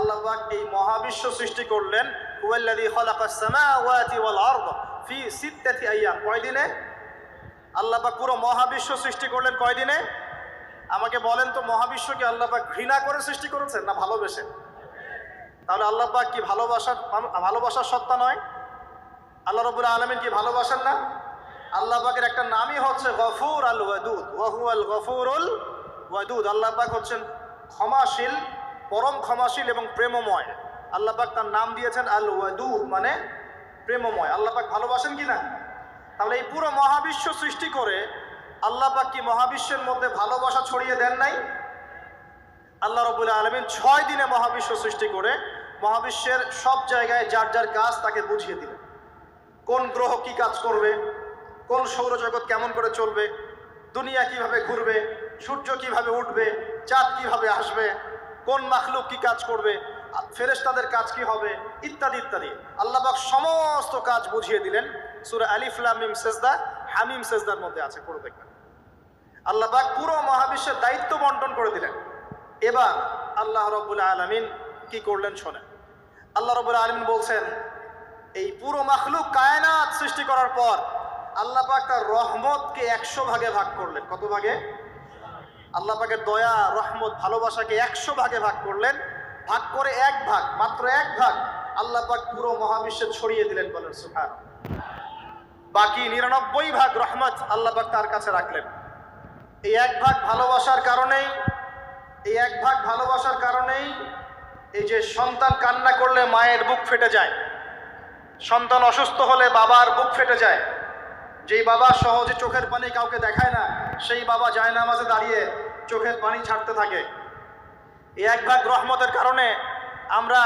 আল্লাহ এই মহাবিশ্ব সৃষ্টি করলেন, হুয়াল্লাযী খালাকাস সামাওয়াতি ওয়াল আরদ ফি সিত্তাতি আইয়াম। কয় দিনে? আল্লাহ পাক পুরো মহাবিশ্ব সৃষ্টি করলেন কয় দিনে? আমাকে বলেন তো, মহাবিশ্বকে আল্লাহ পাক ঘৃণা করে সৃষ্টি করেছেন না ভালোবেসে? তাহলে আল্লাহ কি ভালোবাসার ভালোবাসার সত্তা নয়? আল্লাহ রবুল আলমিন কি ভালোবাসেন না? আল্লাহ পাকের একটা নামই হচ্ছে গফুর আল ওয়াদুদ ওয়াহু আল গফুরুল ওয়াদুদ। আল্লাহ হচ্ছেন ক্ষমাশীল পরম ক্ষমাশীল এবং প্রেমময়। আল্লাহ পাক তার নাম দিয়েছেন আল ওয়াদুদ মানে প্রেমময়। আল্লাহ পাক ভালোবাসেন কি না? তাহলে এই পুরো মহাবিশ্ব সৃষ্টি করে আল্লাহ পাক কি মহাবিশ্বের মধ্যে ভালোবাসা ছড়িয়ে দেন নাই? আল্লাহ রবুল্লা আলমিন ছয় দিনে মহাবিশ্ব সৃষ্টি করে মহাবিশ্বের সব জায়গায় যার যার কাজ তাকে বুঝিয়ে দিলেন। কোন গ্রহ কি কাজ করবে? কোন সৌরজগৎ কেমন করে চলবে? দুনিয়া কীভাবে ঘুরবে? সূর্য কীভাবে উঠবে? চাঁদ কীভাবে আসবে? কোন মাখলুক কি কাজ করবে, ফেরেশতাদের কাজ কি হবে, ইত্যাদি ইত্যাদি। আল্লাহবাক সমস্ত কাজ বুঝিয়ে দিলেন। সুরা আলিফুল্লামিম সেজদা, হামিম সেজদার মধ্যে আছে পড়ে দেখবেন। আল্লাহবাক পুরো মহাবিশ্বের দায়িত্ব বন্টন করে দিলেন। এবার আল্লাহ রবুল্লা আলমিন কি করলেন শোনেন। আল্লাহ রবুল্লা আলমিন বলছেন, এই পুরো মাখলুক কায়নাত সৃষ্টি করার পর আল্লাহ পাক তার রহমতকে একশো ভাগে ভাগ করলেন। কত ভাগে? আল্লাহ পাকের দয়া, রহমত, ভালোবাসাকে একশো ভাগে ভাগ করলেন। ভাগ করে এক ভাগ, মাত্র এক ভাগ আল্লাহ পাক পুরো মহাবিশ্বে ছড়িয়ে দিলেন বলেন সুখান বাকি নিরানব্বই ভাগ রহমত আল্লাহ পাক তার কাছে রাখলেন। এই এক ভাগ ভালোবাসার কারণেই, এই এক ভাগ ভালোবাসার কারণেই এই যে সন্তান কান্না করলে মায়ের বুক ফেটে যায়। সন্তান অসুস্থ হলে বাবার বুক ফেটে যায়। যেই বাবা সহজে চোখের পানি কাউকে দেখায় না, সেই বাবা যায় না মাঝে দাঁড়িয়ে চোখের পানি ছাড়তে থাকে। এই এক ভাগ রহমতের কারণে আমরা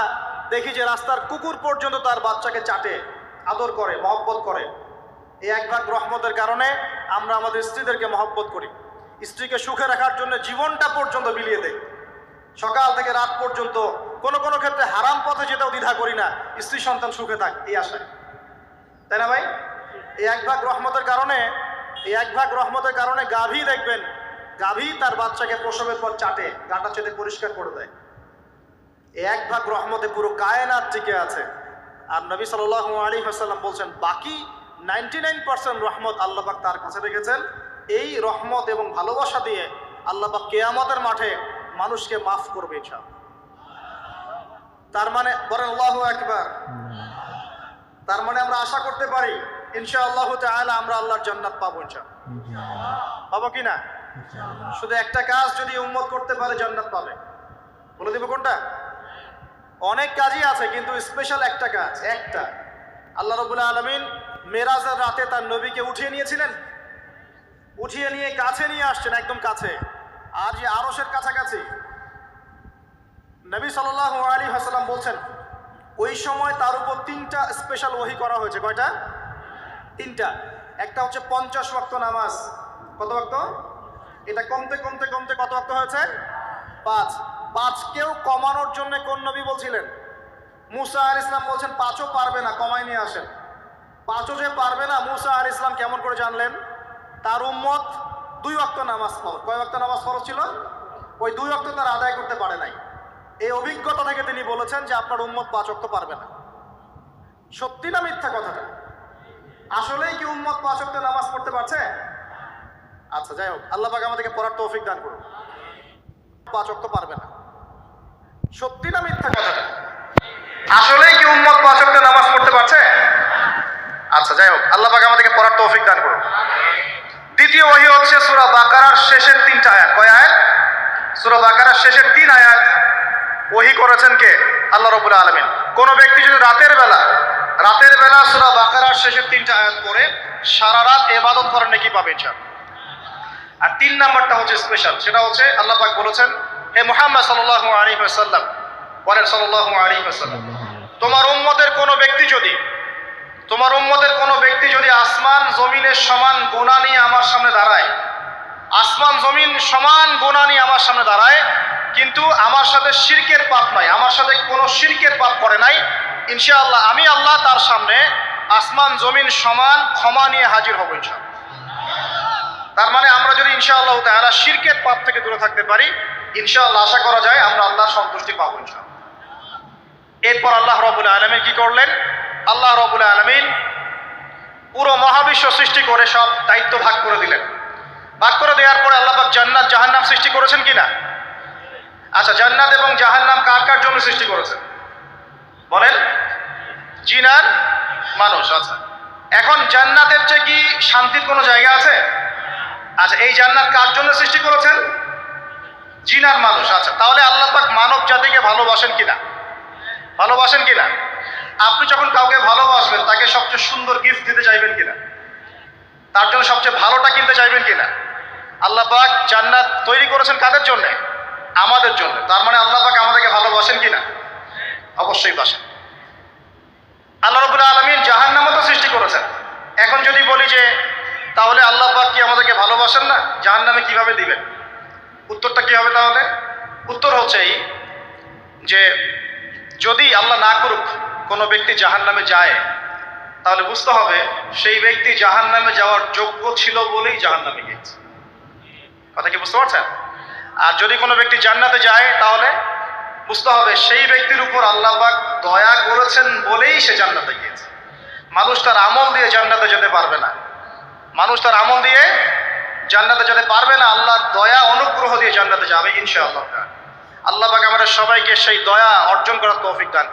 দেখি যে রাস্তার কুকুর পর্যন্ত তার বাচ্চাকে চাটে, আদর করে, মহব্বত করে। এই এক ভাগ রহমতের কারণে আমরা আমাদের স্ত্রীদেরকে মহব্বত করি। স্ত্রীকে সুখে রাখার জন্য জীবনটা পর্যন্ত বিলিয়ে দেয় সকাল থেকে রাত পর্যন্ত কোনো কোনো ক্ষেত্রে হারাম পথে যেতেও দ্বিধা করি না, স্ত্রী সন্তান সুখে থাক, এই আশায়। তাই না ভাই? এই এক ভাগ রহমতের কারণে এই এক ভাগ রহমতের কারণে গাভী দেখবেন গাভী তার বাচ্চাকে প্রসবের পর চাটে গাটা চেটে পরিষ্কার করে দেয়। এই এক ভাগ রহমতে পুরো কায়নাত টিকে আছে। আর নবী সাল আলী হাসাল্লাম বলছেন বাকি নাইনটি নাইন পার্সেন্ট রহমত আল্লাহবাক তার কাছে রেখেছেন। এই রহমত এবং ভালোবাসা দিয়ে আল্লাহবাক কেয়ামতের মাঠে মানুষকে মাফ করবে ইচ্ছা তার মানে বলেন আল্লাহ একবার তার মানে আমরা আশা করতে পারি ইনশা আল্লাহ তাহলে আমরা আল্লাহর জান্নাত পাবো ইনশা পাবো কি না? শুধু একটা কাজ যদি উম্মত করতে পারে জান্নাত পাবে। বলে দিব কোনটা? অনেক কাজই আছে কিন্তু স্পেশাল একটা কাজ একটা। আল্লাহ রবুল্লাহ আলমিন মেরাজের রাতে তার নবীকে উঠিয়ে নিয়েছিলেন। উঠিয়ে নিয়ে কাছে নিয়ে আসছেন একদম কাছে। আর যে আরসের কাছাকাছি। নবী সাল্লাহ আলী হাসালাম বলছেন ওই সময় তার উপর তিনটা স্পেশাল ওহি করা হয়েছে। কয়টা? তিনটা। একটা হচ্ছে পঞ্চাশ ওয়াক্ত নামাজ। কত ওয়াক্ত এটা কমতে কমতে কমতে কত ওয়াক্ত হয়েছে? পাঁচ। পাঁচকেও কমানোর জন্য কোন নবী বলছিলেন? মুসা আল ইসলাম বলছেন, পাঁচও পারবে না কমায় নিয়ে আসেন। পাঁচও যে পারবে না, মুসা আল ইসলাম কেমন করে জানলেন? তার উম্মত দুই অক্ত নামাজ ফরজ। কয় অক্ত নামাজ ফরজ ছিল? ওই দুই অক্ত তার আদায় করতে পারে নাই। এই অভিজ্ঞতা থেকে তিনি বলেছেন যে আপনার উম্মত পাঁচ অক্ত পারবে না। সত্যি না মিথ্যা কথাটা? আসলেই কি উম্মত পাঁচ অক্ত নামাজ পড়তে পারছে? আচ্ছা যাই হোক, আল্লাহ পাক আমাদেরকে পড়ার তৌফিক দান করুন। পাঁচ অক্ত পারবে না। সত্যি না মিথ্যা কথা? আসলেই কি উম্মত পাঁচ অক্ত নামাজ পড়তে পারছে? আচ্ছা যাই হোক, আল্লাহ পাক আমাদেরকে পড়ার তৌফিক দান করুন। দ্বিতীয় ওহি হচ্ছে সুরা বাকারার শেষের তিনটা আয়াত। কয় আয়াত? সুরা বাকারার শেষের তিন আয়াত। ওহি করেছেন কে? আল্লাহ রবুল্লা আলমিন। কোন ব্যক্তি যদি রাতের বেলা রাতের বেলা সুরা বাকারার শেষের তিনটা আয়াত পড়ে, সারা রাত এবাদত করেন নাকি পাবে ইনশাল আর তিন নাম্বারটা হচ্ছে স্পেশাল সেটা হচ্ছে আল্লাহ পাক বলেছেন, হে মোহাম্মদ সাল্লাহ আলী সাল্লাম বলেন সাল্লাহ আলী সাল্লাম তোমার উম্মতের কোনো ব্যক্তি যদি, তোমার উম্মতের কোনো ব্যক্তি যদি আসমান জমিনের সমান গোনা নিয়ে আমার সামনে দাঁড়ায়, আসমান জমিন সমান গোনা নিয়ে আমার সামনে দাঁড়ায়, কিন্তু আমার সাথে শিরকের পাপ নাই, আমার সাথে কোনো শিরকের পাপ করে নাই ইনশাআল্লাহ, আমি আল্লাহ তার সামনে আসমান, জমিন, সমান ক্ষমা নিয়ে হাজির হব তার মানে আমরা যদি ইনশাআল্লাহ তাহলে শিরকের পাপ থেকে দূরে থাকতে পারি, ইনশাআল্লাহ আশা করা যায় আমরা আল্লাহর সন্তুষ্টি পাবো ইনশাআল্লাহ। এরপর আল্লাহ রবুল আলমিন কি করলেন? আল্লাহ রবুল আলমিন পুরো মহাবিশ্ব সৃষ্টি করে সব দায়িত্ব ভাগ করে দিলেন। ভাগ করে দেওয়ার পরে আল্লাহ পাক জান্নাত জাহান্নাম সৃষ্টি করেছেন কিনা? আচ্ছা জান্নাত এবং জাহান্নাম কার কার জন্য সৃষ্টি করেছেন? বলেন জিনার মানুষ আচ্ছা। এখন জান্নাতের চেয়ে কি শান্তির কোনো জায়গা আছে? আচ্ছা এই জান্নাত কার জন্য সৃষ্টি করেছেন? জিনার মানুষ আচ্ছা। তাহলে আল্লাহ পাক মানব জাতিকে ভালোবাসেন কিনা? ভালোবাসেন কিনা? আপনি যখন কাউকে ভালোবাসবেন, তাকে সবচেয়ে সুন্দর গিফট দিতে চাইবেন কিনা? তার জন্য সবচেয়ে ভালোটা কিনতে চাইবেন কিনা? আল্লাহ পাক জান্নাত তৈরি করেছেন কাদের জন্য? আমাদের জন্য। তার মানে আল্লাহ পাক আমাদেরকে ভালোবাসেন কিনা? অবশ্যই বাসেন আল্লাহ রবুল্লা আলমিন জাহান্নামও তো সৃষ্টি করেছেন। এখন যদি বলি যে, তাহলে আল্লাহ পাক কি আমাদেরকে ভালোবাসেন না? জাহান্নামে কীভাবে দিবেন? উত্তরটা কি হবে তাহলে? উত্তর হচ্ছে এই যে, যদি আল্লাহ না করুক, কোনো ব্যক্তি জাহান নামে যায়, তাহলে বুঝতে হবে সেই ব্যক্তি জাহান নামে যাওয়ার যোগ্য ছিল বলেই জাহান নামে গিয়েছে। কথা কি বুঝতে পারছেন? আর যদি কোনো ব্যক্তি জান্নাতে যায়, তাহলে বুঝতে হবে, সেই ব্যক্তির উপর আল্লাহ দয়া করেছেন বলেই সে জান্নাতে গিয়েছে। মানুষ তার আমল দিয়ে জান্নাতে যেতে পারবে না। মানুষ তার আমল দিয়ে জান্নাতে যেতে পারবে না, আল্লাহর দয়া, অনুগ্রহ দিয়ে জান্নাতে যাবে ইনশাআল্লাহ। আল্লাহ পাক আমাদের সবাইকে সেই দয়া অর্জন করার তৌফিক দান।